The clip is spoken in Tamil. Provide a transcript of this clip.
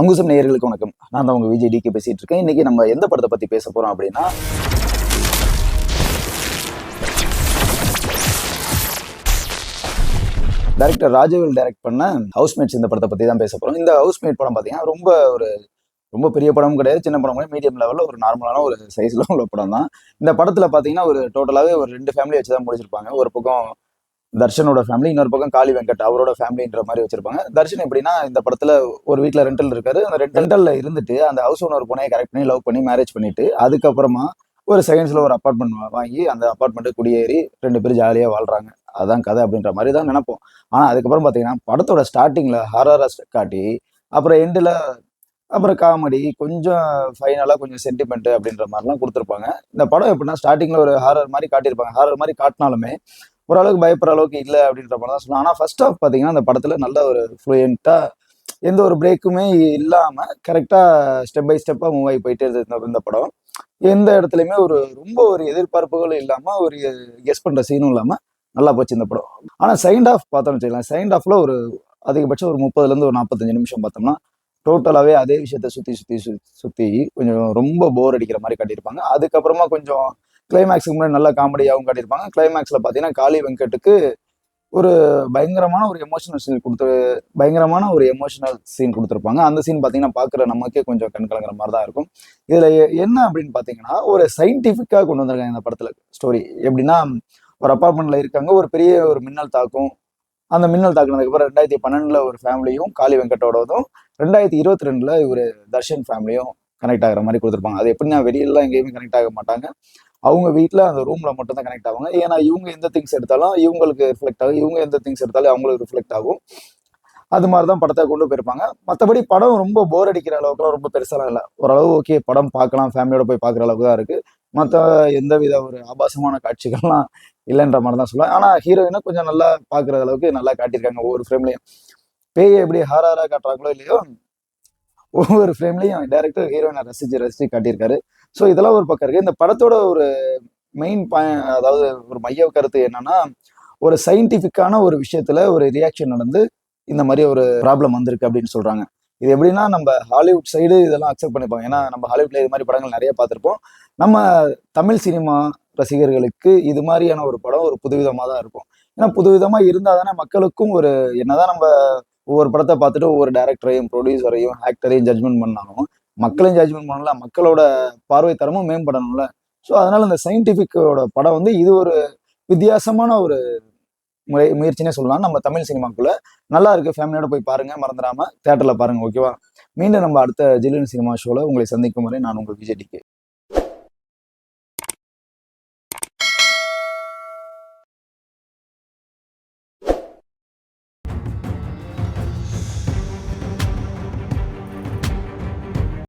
அங்குசம் நேயர்களுக்கு வணக்கம். நான் தான் உங்க விஜய் டிகே பேசிட்டு இருக்கேன். இன்னைக்கு நம்ம எந்த படத்தை பத்தி பேச போறோம் அப்படின்னா டைரக்டர் ராஜவேல் டைரக்ட் பண்ண ஹவுஸ்மேட்ஸ் இந்த படத்தை பத்தி தான் பேச போறோம். இந்த ஹவுஸ்மேட் படம் பாத்தீங்கன்னா ரொம்ப ஒரு ரொம்ப பெரிய படம் கிடையாது. சின்ன படம் கிடையாது. மீடியம் லெவலில் ஒரு நார்மலான ஒரு சைஸ்ல உள்ள படம் தான். இந்த படத்தில் பார்த்தீங்கன்னா ஒரு டோட்டலாகவே ஒரு ரெண்டு ஃபேமிலி வச்சு தான் முடிச்சிருப்பாங்க. ஒரு பக்கம் தர்ஷனோட ஃபேமிலி இன்னொரு பக்கம் காளி வெங்கட் அவரோட ஃபேமிலின்ற மாதிரி வச்சிருப்பாங்க. தர்ஷன் எப்படின்னா இந்த படத்துல ஒரு வீட்டில் ரெண்டல் இருக்காரு. அந்த ரெண்டல்ல இருந்துட்டு அந்த ஹவுஸ் ஓனர் பொண்ணையை கரெக்ட் பண்ணி லவ் பண்ணி மேரேஜ் பண்ணிட்டு அதுக்கப்புறமா ஒரு செகண்ட்ஸ்ல ஒரு அப்பார்ட்மெண்ட் வாங்கி அந்த அப்பார்ட்மெண்ட்டு குடியேறி ரெண்டு பேரும் ஜாலியாக வாழ்றாங்க. அதான் கதை அப்படின்ற மாதிரி தான் நினைப்போம். ஆனால் அதுக்கப்புறம் பார்த்தீங்கன்னா படத்தோட ஸ்டார்டிங்ல ஹாரரா காட்டி அப்புறம் எண்டில் அப்புறம் காமெடி கொஞ்சம் ஃபைனலாக கொஞ்சம் சென்டிமெண்ட் அப்படின்ற மாதிரிலாம் கொடுத்துருப்பாங்க. இந்த படம் எப்படின்னா ஸ்டார்டிங்கில் ஒரு ஹாரர் மாதிரி காட்டியிருப்பாங்க. ஹாரர் மாதிரி காட்டினாலுமே ஓரளவுக்கு பயப்படுற அளவுக்கு இல்லை அப்படின்ற மாதிரி தான் சொல்லலாம் ஆனால் ஃபர்ஸ்ட் ஆஃப் பார்த்தீங்கன்னா அந்த படத்தில் நல்ல ஒரு ஃப்ளூயண்ட்டாக எந்த ஒரு பிரேக்குமே இல்லாமல் கரெக்டாக ஸ்டெப் பை ஸ்டெப்பாக மூவ் ஆகி போயிட்டே இருந்தது இந்த படம். எந்த இடத்துலையுமே ஒரு ரொம்ப ஒரு எதிர்பார்ப்புகளும் இல்லாமல் ஒரு கெஸ் பண்ணுற சீனும் இல்லாமல் நல்லா போச்சு இந்த படம். ஆனால் செகண்ட் ஆஃப் பார்த்தோம்னு வச்சுக்கலாம் செகண்ட் ஆஃப்ல ஒரு அதிகபட்சம் ஒரு முப்பதுலேருந்து ஒரு நாற்பத்தஞ்சு நிமிஷம் பார்த்தோம்னா டோட்டலாகவே அதே விஷயத்த சுற்றி சுற்றி சுற்றி கொஞ்சம் ரொம்ப போர் அடிக்கிற மாதிரி கட்டியிருப்பாங்க. அதுக்கப்புறமா கொஞ்சம் கிளைமேக்ஸுக்கு முன்னாடி நல்ல காமெடியாகவும் காட்டியிருப்பாங்க. கிளைமேக்ஸில் பார்த்தீங்கன்னா காளி வெங்கட்டுக்கு ஒரு பயங்கரமான ஒரு எமோஷனல் சீன் கொடுத்து பயங்கரமான ஒரு எமோஷனல் சீன் கொடுத்துருப்பாங்க. அந்த சீன் பார்த்தீங்கன்னா பார்க்குற நமக்கே கொஞ்சம் கண்கலங்கிற மாதிரி தான் இருக்கும். இதில் என்ன அப்படின்னு பார்த்தீங்கன்னா ஒரு சயின்டிஃபிக்காக கொண்டு வந்திருக்காங்க இந்த படத்தில் ஸ்டோரி எப்படின்னா ஒரு அப்பார்ட்மெண்ட்ல இருக்காங்க. ஒரு பெரிய ஒரு மின்னல் தாக்கும். அந்த மின்னல் தாக்குனதுக்கப்புறம் ரெண்டாயிரத்தி பன்னெண்டில் ஒரு ஃபேமிலியும் காளி வெங்கட்டோடதும் ரெண்டாயிரத்தி இருபத்தி ரெண்டுல இவர் தர்ஷன் ஃபேமிலியும் கனெக்ட் ஆகிற மாதிரி கொடுத்துருப்பாங்க. அது எப்படின்னா வெளியிலலாம் எங்கேயுமே கனெக்ட் ஆக மாட்டாங்க. அவங்க வீட்டில் அந்த ரூமில் மட்டும் தான் கனெக்ட் ஆவாங்க. ஏன்னா இவங்க எந்த திங்ஸ் எடுத்தாலும் இவங்களுக்கு ரிஃப்ளெக்ட் ஆகும். இவங்க எந்த திங்ஸ் எடுத்தாலும் அவங்களுக்கு ரிஃப்ளெக்ட் ஆகும். அது மாதிரி தான் படத்தை கொண்டு போயிருப்பாங்க மற்றபடி படம் ரொம்ப போர் அடிக்கிற அளவுக்குலாம் ரொம்ப பெருசாலாம் இல்லை. ஓரளவு ஓகே படம் பார்க்கலாம் ஃபேமிலியோட போய் பார்க்குற அளவுக்கு தான் இருக்குது மற்ற எந்த வித ஒரு ஆபாசமான காட்சிகள்லாம் இல்லைன்ற மாதிரி தான் சொல்லுவேன் ஆனால் ஹீரோயினை கொஞ்சம் நல்லா பார்க்குற அளவுக்கு நல்லா காட்டியிருக்காங்க ஒவ்வொரு ஃப்ரேம்லையும் பேயை எப்படி ஹாராராக காட்டுறாங்களோ இல்லையோ ஒவ்வொரு ஃப்ரேம்லையும் டேரக்டர் ஹீரோயினை ரசித்து ரசித்து காட்டியிருக்காரு. ஸோ இதெல்லாம் ஒரு பக்கம் இருக்கு. இந்த படத்தோட ஒரு மெயின் பாயிண்ட் அதாவது ஒரு மைய கருத்து என்னன்னா ஒரு சயின்டிஃபிக்கான ஒரு விஷயத்துல ஒரு ரியாக்ஷன் நடந்து இந்த மாதிரி ஒரு ப்ராப்ளம் வந்திருக்கு அப்படின்னு சொல்றாங்க. இது எப்படின்னா நம்ம ஹாலிவுட் சைடு இதெல்லாம் அக்செப்ட் பண்ணிப்பாங்க ஏன்னா நம்ம ஹாலிவுட்ல இது மாதிரி படங்கள் நிறைய பார்த்துருப்போம். நம்ம தமிழ் சினிமா ரசிகர்களுக்கு இது மாதிரியான ஒரு படம் ஒரு புதுவிதமாக தான் இருக்கும். ஏன்னா புதுவிதமாக இருந்தால் தானே மக்களுக்கும் ஒரு என்னதான் நம்ம ஒவ்வொரு படத்தை பார்த்துட்டு ஒவ்வொரு டேரக்டரையும் ப்ரொடியூசரையும் ஆக்டரையும் ஜட்மெண்ட் பண்ணாலும் மக்களையும் ஜட்ஜ்மெண்ட் பண்ணல மக்களோட பார்வை தரமும் மேம்படணும்ல. ஸோ அதனால இந்த சயின்டிஃபிக்கோட படம் வந்து இது ஒரு வித்தியாசமான ஒரு முறை முயற்சினே சொல்லலாம். நம்ம தமிழ் சினிமாக்குள்ள நல்லா இருக்கு. ஃபேமிலியோட போய் பாருங்க மறந்துடாம. தேட்டர்ல பாருங்க ஓகேவா மீண்டும் நம்ம அடுத்த ஜில்லின் சினிமா ஷோல உங்களை சந்திக்கும் வரை நான் உங்கள் விஜய் டிகே